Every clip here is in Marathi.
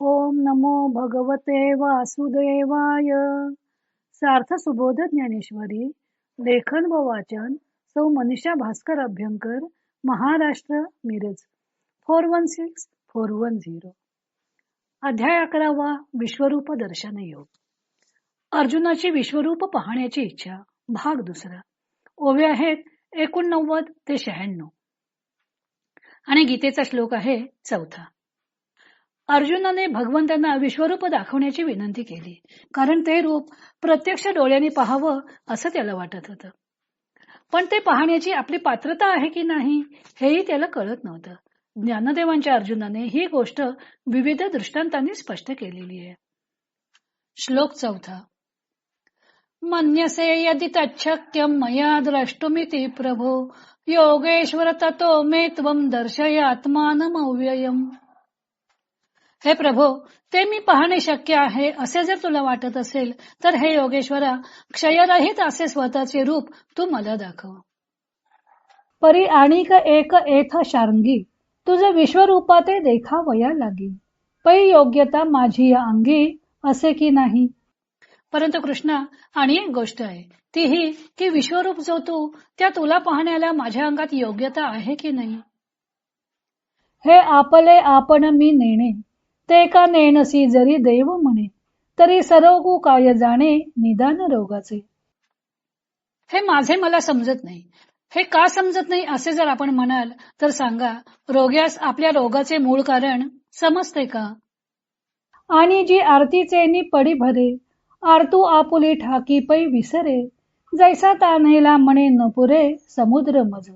ओम नमो भगवते वासुदेवाय. सार्थ सुबोध ज्ञानेश्वरी लेखन व वाचन सौ Manisha Bhaskar Abhyankar Maharashtra Miraj. Four one six four one zero. अध्याय अकरावा विश्वरूप दर्शन योग. अर्जुनाची विश्वरूप पाहण्याची इच्छा भाग दुसरा. ओवे आहेत एकोणनव्वद ते शहाण्णव. आणि गीतेचा श्लोक आहे चौथा. अर्जुनाने भगवंतांना विश्वरूप दाखवण्याची विनंती केली. कारण ते रूप प्रत्यक्ष डोळ्यांनी पाहावं असं त्याला वाटत होतं. पण ते पाहण्याची आपली पात्रता आहे की नाही हेही त्याला कळत नव्हतं. ज्ञानदेवांच्या अर्जुनाने ही गोष्ट विविध दृष्टांतांनी स्पष्ट केलेली आहे. श्लोक चौथा. मन्यसे यदि तच्छक्यम मया द्रष्टुमिति प्रभो योगेश्वर ततो मे त्वम दर्शय आत्मानमव्ययम हे प्रभो ते मी पाहणे शक्य आहे असे जर तुला वाटत असेल तर हे योगेश्वरा क्षयरहित असे स्वतःचे रूप तू मला दाखव. परी आणिक एक एथ शार्ंगी तुझ विश्वरूपाते देखावया लागी. पै योग्यता माझी या अंगी असे की नाही? परंतु कृष्णा आणि एक गोष्ट आहे ती ही की विश्वरूप जो तू त्या तुला पाहण्याला माझ्या अंगात योग्यता आहे की नाही? हे आपले आपण मी नेणे ते का नेणसी जरी देव म्हणे तरी सरोगू काय जाणे निदान रोगाचे. हे माझे मला समजत नाही. हे का समजत नाही असे जर आपण म्हणाल तर सांगा रोग्यास आपल्या रोगाचे मूळ कारण समजते का? आणि जी आरतीचे नि पडी भरे आरतू आपुली ठाकी पै विसरे जैसा तान्हेला म्हणे न पुरे समुद्र मज.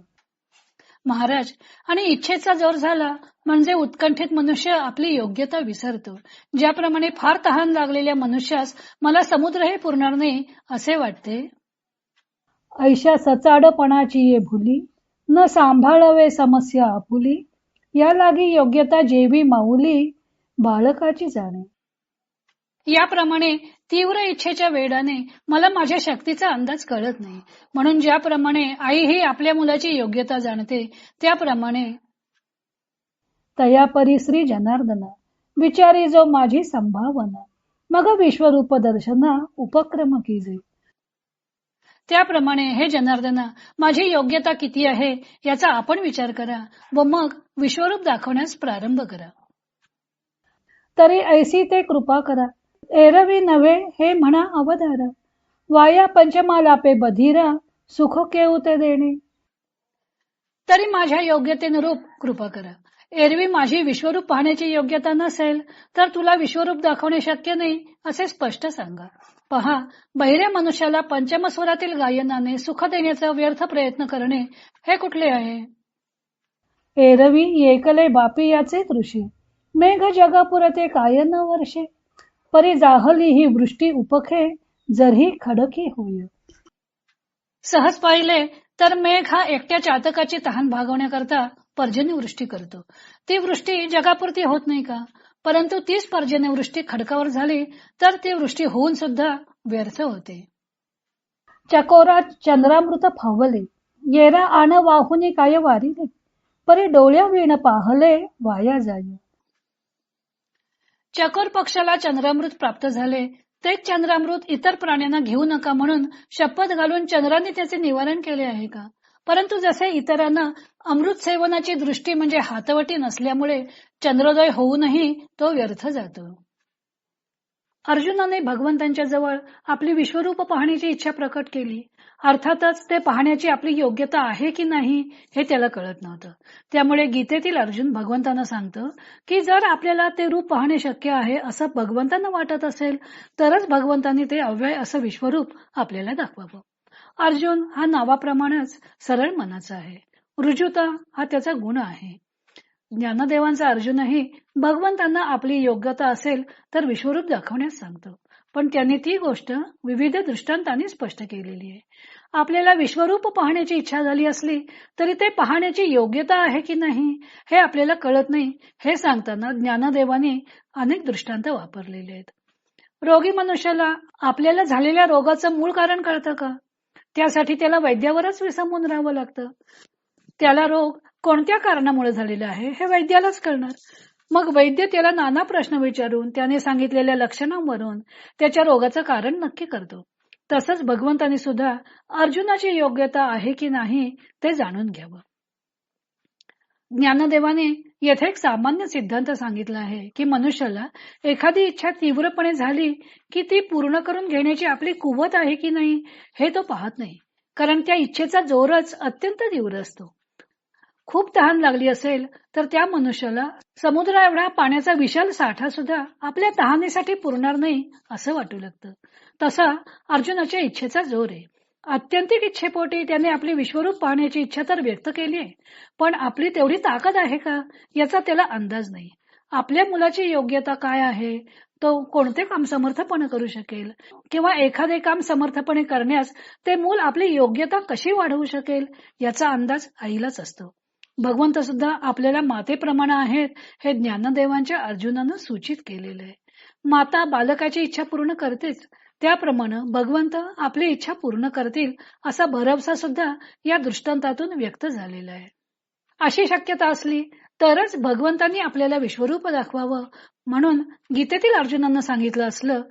महाराज आणि इच्छेचा जोर झाला म्हणजे उत्कंठित मनुष्य आपली योग्यता विसरतो. ज्याप्रमाणे फार तहान लागलेल्या मनुष्यास मला समुद्र हे पुरणार नाही असे वाटते. ऐशा सचाडपणाची ये भुली न सांभाळवे समस्या आपुली या लागी योग्यता जेवी माऊली बाळकाची जाणे. याप्रमाणे तीव्र इच्छेच्या वेडाने मला माझ्या शक्तीचा अंदाज कळत नाही. म्हणून ज्याप्रमाणे आई ही आपल्या मुलाची योग्यता जाणते त्याप्रमाणे तया श्री जनार्दना विचारी जो माझी संभावना मग विश्वरूप दर्शना उपक्रम कीजे. त्याप्रमाणे हे जनार्दना माझी योग्यता किती आहे याचा आपण विचार करा व मग विश्वरूप दाखवण्यास प्रारंभ करा. तरी ऐसी ते कृपा करा एरवी नव्हे हे म्हणा अवधारा. वाया पंचमालापे बधीरा सुख केवते देणे. तरी माझ्या योग्यतेनुरूप कृपा करा. एरवी माझी विश्वरूप पाहण्याची योग्यता नसेल तर तुला विश्वरूप दाखवणे शक्य नाही असे स्पष्ट सांगा. पहा बहिऱ्या मनुष्याला पंचमस्वरातील गायनाने सुख देण्याचा व्यर्थ प्रयत्न करणे हे कुठले आहे? एरवी एकले बापी याचे कृषी मेघ जगापुरते काय न वर्षे. परी जाहली ही वृष्टी उपखे जरही खडकी होय. सहज पाहिले तर मेघ हा एकट्या चातकाची तहान भागवण्याकरता पर्जन्यवृष्टी करतो. ती वृष्टी जगापुरती होत नाही का? परंतु तीच पर्जन्यवृष्टी खडकावर झाली तर ती वृष्टी होऊन सुद्धा व्यर्थ होते. चकोरात चंद्रामृत फावले येरा आण वाहुनी काय वारिले परी डोळ्या वीण पाहले वाया जाय. चकोर पक्षाला चंद्रामृत प्राप्त झाले. तेच चंद्रामृत इतर प्राण्यांना घेऊ नका म्हणून शपथ घालून चंद्राने त्याचे निवारण केले आहे का? परंतु जसे इतरांना अमृत सेवनाची दृष्टी म्हणजे हातवटी नसल्यामुळे चंद्रोदय होऊनही तो व्यर्थ जातो. अर्जुनाने भगवंतांच्या जवळ आपली विश्वरूप पाहण्याची इच्छा प्रकट केली. अर्थातच ते पाहण्याची आपली योग्यता आहे की नाही हे त्याला कळत नव्हतं. त्यामुळे गीतेतील अर्जुन भगवंतांना सांगतं की जर आपल्याला ते रूप पाहणे शक्य आहे असं भगवंतांना वाटत असेल तरच भगवंतांनी ते अव्यय असं विश्वरूप आपल्याला दाखवावं. अर्जुन हा नावाप्रमाणेच सरळ मनाचा आहे. रुजुता हा त्याचा गुण आहे. ज्ञानदेवांचा अर्जुनही भगवंतांना आपली योग्यता असेल तर विश्वरूप दाखवण्यास सांगतो. पण त्यांनी ती गोष्ट विविध दृष्टांतांनी स्पष्ट केलेली आहे. आपल्याला विश्वरूप पाहण्याची इच्छा झाली असली तरी ते पाहण्याची योग्यता आहे की नाही हे आपल्याला कळत नाही हे सांगताना ज्ञानदेवाने अनेक दृष्टांत वापरलेले आहेत. रोगी मनुष्याला आपल्याला झालेल्या रोगाचं मूळ कारण कळतं का? त्यासाठी त्याला वैद्यावरच विसंबून राहावं लागतं. त्याला रोग कोणत्या कारणामुळे झालेलं आहे हे वैद्यालाच कळणार. मग वैद्य त्याला नाना प्रश्न विचारून त्याने सांगितलेल्या लक्षणांवरून त्याच्या रोगाचं कारण नक्की करतो. तसंच भगवंताने सुद्धा अर्जुनाची योग्यता आहे की नाही ते जाणून घ्यावं. ज्ञानदेवाने येथे एक सामान्य सिद्धांत सांगितला आहे की मनुष्याला एखादी इच्छा तीव्रपणे झाली की ती पूर्ण करून घेण्याची आपली कुवत आहे की नाही हे तो पाहत नाही. कारण त्या इच्छेचा जोरच अत्यंत तीव्र असतो. खूप तहान लागली असेल तर त्या मनुष्याला समुद्रा एवढा पाण्याचा विशाल साठा सुद्धा आपल्या तहानीसाठी पुरणार नाही असं वाटू लागतं. तसा अर्जुनाच्या इच्छेचा जोर आहे. अत्यंतिक इच्छेपोटी त्याने आपली विश्वरूप पाहण्याची इच्छा तर व्यक्त केली आहे पण आपली तेवढी ताकद आहे का याचा त्याला अंदाज नाही. आपल्या मुलाची योग्यता काय आहे तो कोणते काम समर्थपणे करू शकेल किंवा एखादे काम समर्थपणे करण्यास ते मूल आपली योग्यता कशी वाढवू शकेल याचा अंदाज आईलाच असतो. भगवंत सुद्धा आपल्याला मातेप्रमाणे आहेत हे ज्ञानदेवांच्या अर्जुनानं सूचित केलेलं आहे. माता बालकाची इच्छा पूर्ण करतेच त्याप्रमाणे भगवंत आपली इच्छा पूर्ण करतील असा भरवसा सुद्धा या दृष्टांतातून व्यक्त झालेला आहे. अशी शक्यता असली तरच भगवंतांनी आपल्याला विश्वरूप दाखवावं म्हणून गीतेतील अर्जुनांना सांगितलं असलं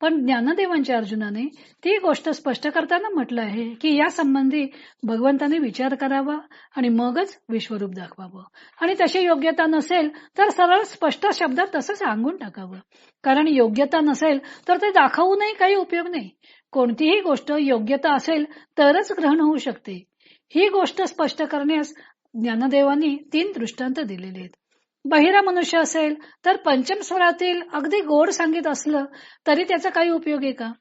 पण ज्ञानदेवांच्या अर्जुनाने ती गोष्ट स्पष्ट करताना म्हटलं आहे की या संबंधी भगवंताने विचार करावा आणि मगच विश्वरूप दाखवावं. आणि तशी योग्यता नसेल तर सरळ स्पष्ट शब्दात तसं सांगून टाकावं. कारण योग्यता नसेल तर ते दाखवूनही काही उपयोग नाही. कोणतीही गोष्ट योग्यता असेल तरच ग्रहण होऊ शकते. ही गोष्ट स्पष्ट करण्यास ज्ञानदेवांनी तीन दृष्टांत दिलेले आहेत. बहिरा मनुष्य असेल तर पंचम स्वरातील अगदी गोड सांगित असलं तरी त्याचा काही उपयोग आहे का?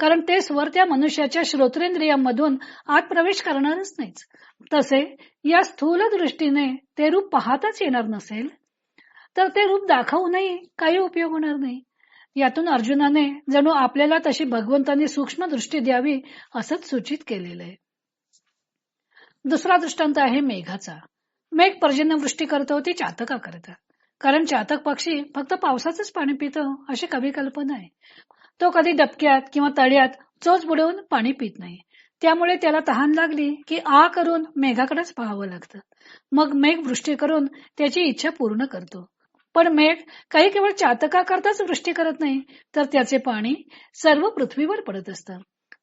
कारण ते स्वर त्या मनुष्याच्या श्रोत्रेंद्रियांमधून आत प्रवेश करणारच नाहीच तसे या स्थूल दृष्टीने ते रूप पाहताच येणार नसेल तर ते रूप दाखवूनही काही उपयोग होणार नाही. यातून अर्जुनाने जणू आपल्याला तशी भगवंतांनी सूक्ष्म दृष्टी द्यावी असंच सूचित केलेलं आहे. दुसरा दृष्टांत आहे मेघाचा. मेघ पर्जन्यवृष्टी करतो ती चातका करतात कारण चातक पक्षी फक्त पावसाचंच पाणी पितो अशी कवी कल्पना आहे. तो कधी डबक्यात किंवा तळ्यात चोच बुडवून पाणी पित नाही. त्यामुळे त्याला तहान लागली की आ करून मेघाकडेच पाहावं लागतं. मग मेघ वृष्टी करून त्याची इच्छा पूर्ण करतो. पण मेघ काही केवळ चातका करताच वृष्टी करत नाही तर त्याचे पाणी सर्व पृथ्वीवर पडत असतं.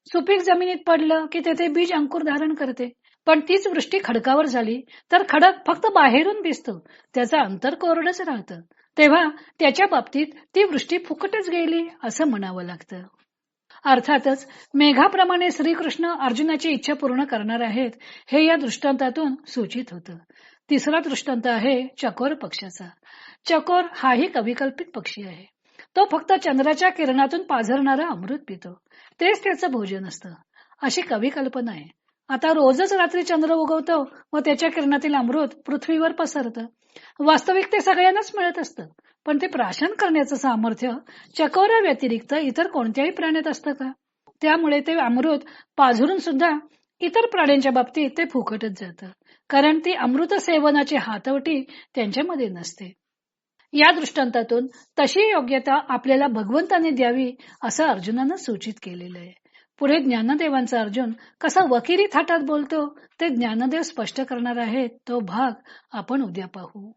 सुपीक जमिनीत पडलं की तेथे बीज अंकुर धारण करते. पण तीच वृष्टी खडकावर झाली तर खडक फक्त बाहेरून दिसतो. त्याचं अंतर कोरडच राहतं. तेव्हा त्याच्या बाबतीत ती वृष्टी फुकटच गेली असं म्हणावं लागतं. अर्थातच मेघाप्रमाणे श्रीकृष्ण अर्जुनाची इच्छा पूर्ण करणार आहेत हे या दृष्टांतातून सूचित होतं. तिसरा दृष्टांत आहे चकोर पक्षाचा. चकोर हाही कविकल्पित पक्षी आहे. तो फक्त चंद्राच्या किरणातून पाझरणारा अमृत पितो. तेच त्याचं भोजन असतं. अशी कविकल्पना आहे. आता रोजच रात्री चंद्र उगवतो व त्याच्या किरणातील अमृत पृथ्वीवर पसरतं. वास्तविक ते सगळ्यांनाच मिळत असतं. पण ते प्राशन करण्याचं सामर्थ्य चकोऱ्या व्यतिरिक्त इतर कोणत्याही प्राण्यात असतं का? त्यामुळे ते अमृत पाझरून सुद्धा इतर प्राण्यांच्या बाबतीत ते फुकटच जातं. कारण ती अमृत सेवनाची हातवटी त्यांच्यामध्ये नसते. या दृष्टांतातून तशी योग्यता आपल्याला भगवंताने द्यावी असं अर्जुनानं सूचित केलेलं आहे. पुढे ज्ञानदेवांचा अर्जुन कसा वकिरी थाटात बोलतो ते ज्ञानदेव स्पष्ट करणार आहेत. तो भाग आपण उद्या पाहू.